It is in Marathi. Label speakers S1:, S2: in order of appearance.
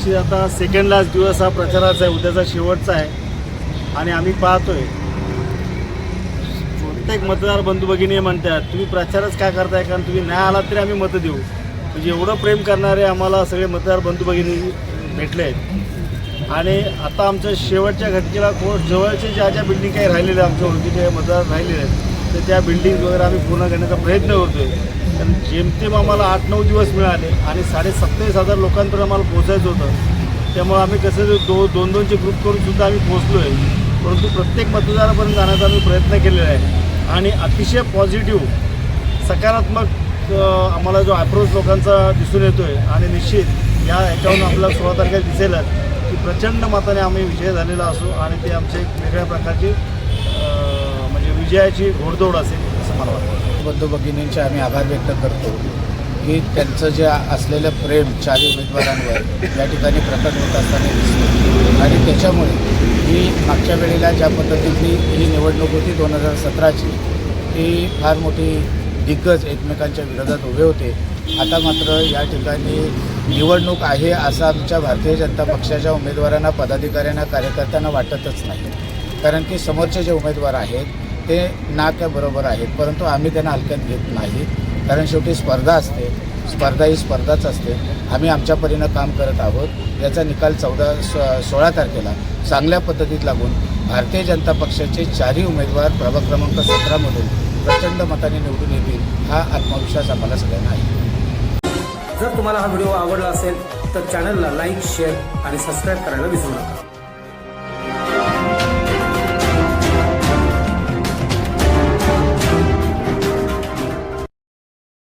S1: आता सेकंड लास्ट दिवस हा प्रचाराचा आहे उद्याचा शेवटचा आहे. आणि आम्ही पाहतोय. प्रत्येक मतदार बंधू भगिनी म्हणतात तुम्ही प्रचारच काय करताय? कारण तुम्ही नाही आलात तरी आम्ही मतं देऊ. म्हणजे एवढं प्रेम करणारे आम्हाला सगळे मतदार बंधू भगिनी भेटले आहेत. आणि आता आमच्या शेवटच्या घटकेला को जवळचे ज्या ज्या बिल्डिंग काही राहिलेल्या आमच्या ओळखीचे मतदार राहिलेले आहेत तर त्या बिल्डिंग वगैरे आम्ही पूर्ण करण्याचा प्रयत्न करतोय. कारण जेमतेम आम्हाला आठ नऊ दिवस मिळाले आणि साडे सत्तावीस हजार लोकांपर्यंत आम्हाला पोहोचायचं होतं त्यामुळे आम्ही कसं दो दोन दोनचे ग्रुप करून सुद्धा आम्ही पोहोचलो आहे परंतु प्रत्येक मतदारापर्यंत जाण्याचा आम्ही प्रयत्न केलेला आहे. आणि अतिशय पॉझिटिव्ह सकारात्मक आम्हाला जो अप्रोच लोकांचा दिसून येतो आहे आणि निश्चित या ह्याच्यावरून आपल्याला सोळा तारखेला दिसेलच की प्रचंड मताने आम्ही विजय झालेला असू आणि ते आमचे एक वेगळ्या प्रकारची म्हणजे विजयाची घोडदौड असेल असं मला वाटतं.
S2: बंधू भगिनींचे आम्ही आभार व्यक्त करतो की त्यांचं जे असलेलं प्रेम चारी उमेदवारांवर या ठिकाणी प्रकट होत असताना दिसतं आणि त्याच्यामुळे ही मागच्या वेळेला ज्या पद्धतीतली ही निवडणूक होती दोन हजार सतराची ती फार मोठी दिग्गज एकमेकांच्या विरोधात उभे होते. आता मात्र या ठिकाणी निवडणूक आहे असं आमच्या भारतीय जनता पक्षाच्या उमेदवारांना पदाधिकाऱ्यांना कार्यकर्त्यांना वाटतच नाही. कारण की समोरचे जे उमेदवार आहेत ते ना त्या बरोबर आहेत परंतु आम्ही त्यांना हलक्यात घेत नाही. कारण शेवटी स्पर्धा असते स्पर्धा ही स्पर्धाच असते. आम्ही आमच्या परीनं काम करत आहोत. याचा निकाल चौदा सो सोळा तारखेला चांगल्या पद्धतीत लागून भारतीय जनता पक्षाचे चारही उमेदवार प्रभाग क्रमांक सतरामधून प्रचंड मताने निवडून येतील हा आत्मविश्वास आम्हाला सगळ्यांना आहे.
S3: जर तुम्हाला हा व्हिडिओ आवडला असेल तर चॅनलला लाईक शेअर आणि सबस्क्राईब करायला विसरू नका.